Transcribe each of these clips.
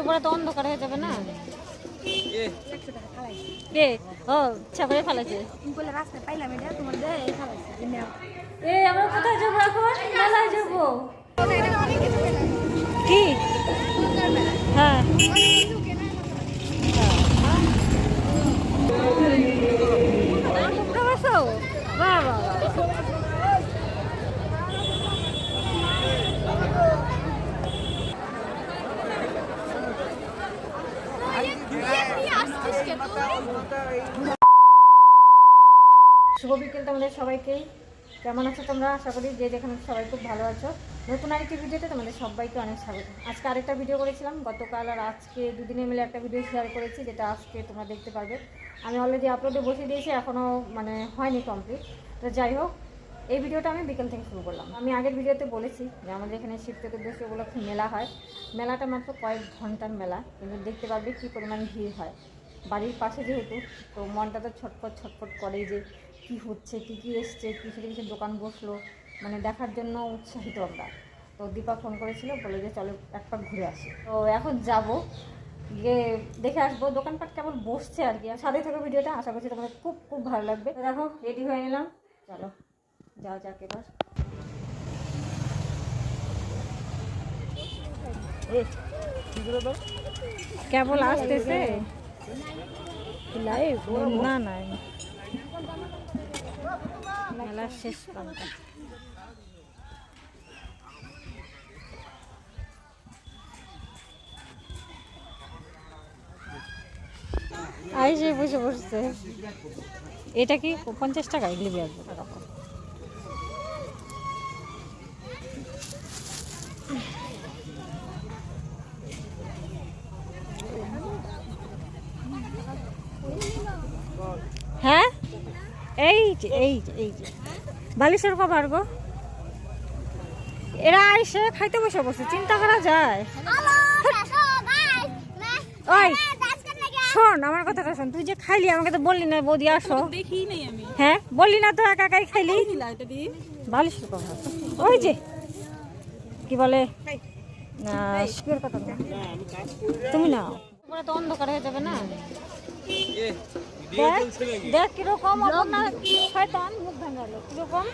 একটু পরে তো অন্ধকার হয়ে যাবে না? কে ও ইচ্ছা করে ফেলেছে। বলে রাস্তায় পাইলাম এটা তোমার দেয় এই খাওয়াইছে এই নাও। এ আমরা কোথায় যাব এখন? মেলায় যাব। কি? হ্যাঁ তোমরা বসো বাহ বাহ বাহ। শুভ বিকেল তোমাদের সবাইকেই কেমন আছো তোমরা? আশা করি যে যেখানে সবাই খুব ভালো আছো। নতুন আরেকটি ভিডিওতে তোমাদের সবাইকে অনেক স্বাগত। আজকে আরেকটা ভিডিও করেছিলাম। গতকাল আর আজকে দুদিনে মিলে একটা ভিডিও শেয়ার করেছি, যেটা আজকে তোমরা দেখতে পারবে। আমি অলরেডি আপলোডে বসে দিয়েছি এখনও মানে হয়নি কমপ্লিট তো যাই হোক, এই ভিডিওটা আমি বিকেল থেকে শুরু করলাম। আমি আগের ভিডিওতে বলেছি যে আমাদের এখানে শিব চতুর্দশী উপলক্ষে মেলা হয়। মেলাটা মাত্র কয়েক ঘণ্টার মেলা, কিন্তু দেখতে পারবে কী পরিমাণ ভিড় হয়। বাড়ির পাশে যেহেতু তো মনটা তো ছটফট ছটফট করে যে কি হচ্ছে কি কি এসছে কিসের কিসের দোকান বসল মানে দেখার জন্য উৎসাহিত আমরা। তো দীপা ফোন করেছিল বলে যে চলো এক পাক ঘুরে আসি। তো এখন যাব গিয়ে দেখে আসব দোকানপাট কেমন বসছে আর কি। আর সাথে থেকে ভিডিওটা আশা করছি তোমাদের খুব খুব ভালো লাগবে। দেখো রেডি হয়ে নিলাম। চলো যাও যাক এবার। কেবল আসতেছে? না না মেলার শেষ প্রান্ত আইসে বসে বসছে। এটা কি পঞ্চাশ টাকা? এগুলি আসবে এরকম হ্যাঁ? এই যে এই যে এই যে। বালিশের কভার গো। এরা আইসে খাইতে বসে বসে চিন্তা করা যায়। ওই শোন আমার কথাটা শোন তুই যে খাইলি আমাকে তো বললি না বৌদি আসো। হ্যাঁ বললি না তো একা একাই খাইলি? বালিশের কভার। ওই যে কি বলে? না কথা তুমি না তো অন্ধকার হয়ে যাবে না? দেখ কীরকম আপনার শয়তান? মুখ ভাঙালো। কীরকম?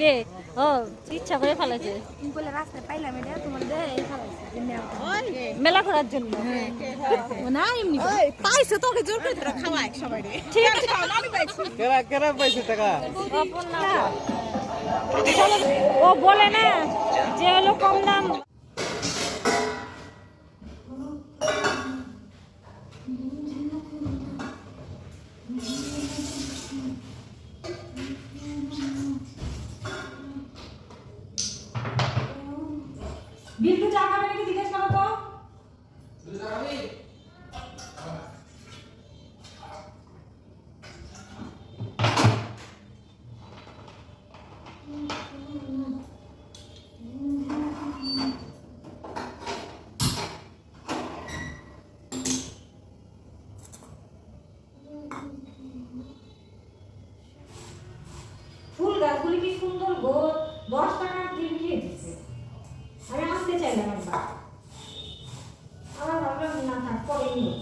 কে ও ইচ্ছা করে ফেলেছে বলে রাস্তায় পাইলাম এটা তোমার। মেলা করার জন্য। না এমনি পাইছে তোকে জোর করে তোরা খাওয়াই সবাই ঠিক আছে আমি পাইছি। কেরা কেরা পাইছে টাকা? ও বলে না যে হলো কম দাম। বিল্টু গাছগুলি কি সুন্দর গো দশ টাকার তিন খেয়ে দিচ্ছে আমি আনতে চাইলাম একবার আবার ভাবলাম না থাক পরে নিই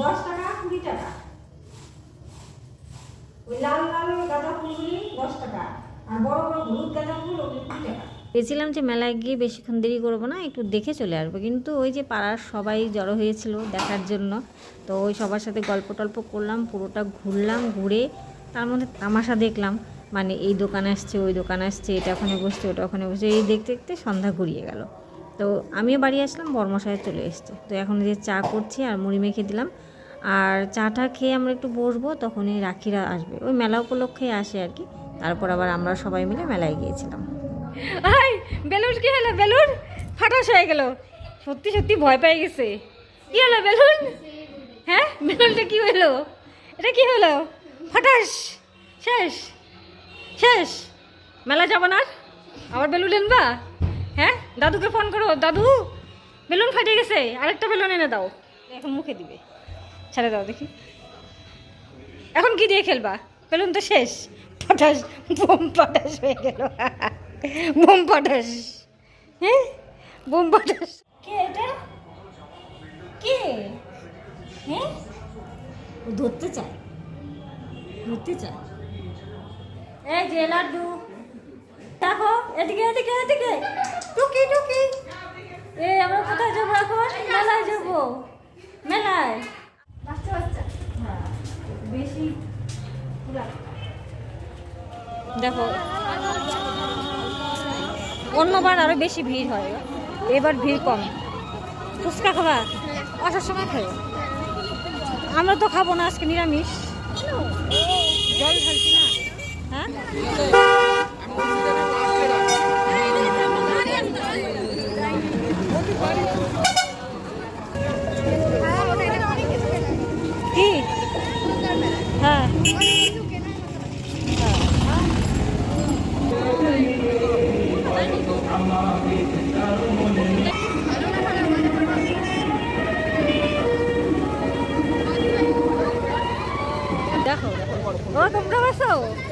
দশ টাকা কুড়ি টাকা। ওই লাল লাল গাঁদা ফুলগুলি দশ টাকা আর বড় বড় হলুদ গাঁদা ফুল ওগুলি কুড়ি টাকা। ভেবেছিলাম যে মেলায় গিয়ে বেশিক্ষণ দেরি করব না, একটু দেখে চলে আসব। কিন্তু ওই যে পাড়ার সবাই জড়ো হয়েছিল দেখার জন্য, তো ওই সবার সাথে গল্প টল্প করলাম, পুরোটা ঘুরলাম, ঘুরে তার মধ্যে তামাশা দেখলাম। মানে এই দোকান আসছে, ওই দোকান আসছে, এটা ওখানে বসছে, ওটা ওখানে বসছে, এই দেখতে দেখতে সন্ধ্যা ঘুরিয়ে গেল। তো আমিও বাড়ি আসলাম, বর্মশায় চলে এসছে। তো এখন যে চা করছি আর মুড়ি মেখে দিলাম, আর চাটা খেয়ে আমরা একটু বসবো, তখনই রাখিরা আসবে। ওই মেলা উপলক্ষে আসে আর কি, তারপর আবার আমরা সবাই মিলে মেলায় গিয়েছিলাম। বেলুন কি হলো বেলুন ফাটাস হয়ে গেল। সত্যি সত্যি ভয় পেয়ে গেছে। কি হলো বেলুন হ্যাঁ বেলুনটা কি হলো? এটা কি হলো? ফাটাস শেষ। শেষ? মেলা যাব না? আবার বেলুন এনবা হ্যাঁ? দাদুকে ফোন করো। দাদু, বেলুন ফাটে গেছে। আরেকটা বেলুন এনে দাও। এখন মুখে দিবে। ছেড়ে দাও দেখি। এখন কি দিয়ে খেলবা? বেলুন তো শেষ। পটাশ, বোম পটাশ হয়ে গেল। Bomb potash. হ্যাঁ? বোম ফাটাস কে এটা? কে? হ্যাঁ? ধরতে চায়। ধরতে চায়। এই যে লাড্ডু। দেখো এদিকে এদিকে এদিকে। টুকি টুকি। এ আমরা কোথায় যাব এখন? মেলায় যাব। মেলায়। বাচ্চা বাচ্চা। হ্যাঁ বেশি দেখো অন্যবার আরও বেশি ভিড় হয়। এবার ভিড় কম। ফুচকা খাবা? আসার সময় খাই আমরা তো খাব না আজকে নিরামিষ। জল ঢালছি না। হ্যাঁ কি হ্যাঁ দেখো ও তোমরা বসো বাহ বাহ বাহ।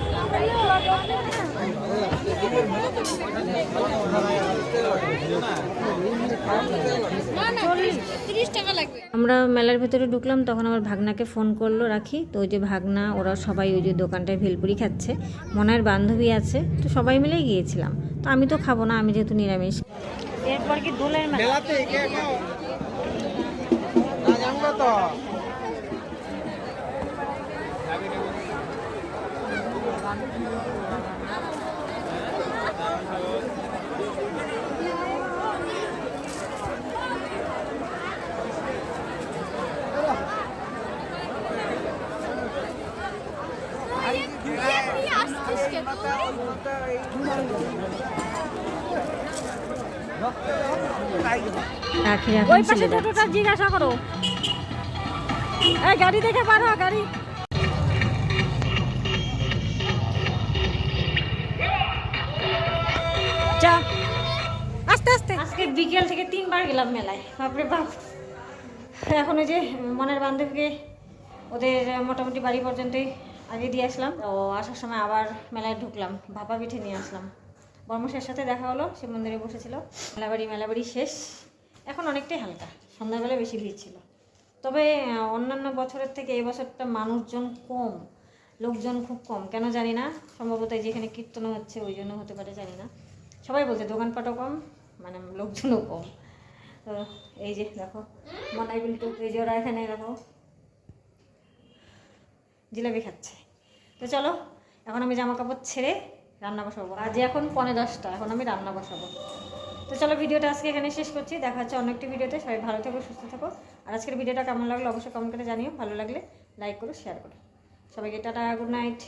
আমরা মেলার ভেতরে ঢুকলাম তখন আমার ভাগনাকে ফোন করল রাখি। তো ওই যে ভাগনা ওরা সবাই ওই যে দোকানটায় ভেলপুরি খাচ্ছে। মনের বান্ধবী আছে তো সবাই মিলে গিয়েছিলাম। তো আমি তো খাব না আমি যেহেতু নিরামিষ। এরপর কি দোলের মেলা মেলাতে কে খাও না জানব তো আসছিস কে তুই রাখি রাখি ওই পাশে টোটোটা জিজ্ঞাসা করো। গাড়ি দেখে পার গাড়ি। বিকেল থেকে তিনবার গেলাম মেলায়, বাপরে বাপ। এখন ওই যে মনের বান্ধবীকে ওদের মোটামুটি বাড়ি পর্যন্তই আগে দিয়ে আসলাম। তো আসার সময় আবার মেলায় ঢুকলাম, ভাপা পিঠে নিয়ে আসলাম। বর্মশের সাথে দেখা হলো, সে মন্দিরে বসেছিল। মেলাবাড়ি মেলাবাড়ি শেষ। এখন অনেকটাই হালকা, সন্ধ্যাবেলা বেশি ভিড় ছিল। তবে অন্যান্য বছরের থেকে এই বছরটা মানুষজন কম, লোকজন খুব কম। কেন জানি না, সম্ভবত যেখানে কীর্তন হচ্ছে, ওই জন্য হতে পারে, জানি না। সবাই বলছে দোকানপাটও কম মানে লোকজনও কম। তো এই যে দেখো, মনাই বিল্টু এই যে ওরা এখানে দেখো, জিলাপি খাচ্ছে। তো চলো, এখন আমি জামা কাপড় ছেড়ে রান্না বসাবো। আজ এখন পনে দশটা, এখন আমি রান্না বসাবো। তো চলো, ভিডিওটা আজকে এখানে শেষ করছি। দেখা হচ্ছে অন্য একটি ভিডিওতে। সবাই ভালো থাকো, সুস্থ থাকো। আর আজকের ভিডিওটা কেমন লাগল অবশ্যই কমেন্ট করে জানিও। ভালো লাগলে লাইক করো শেয়ার করো। সবাইকে টাটা গুড নাইট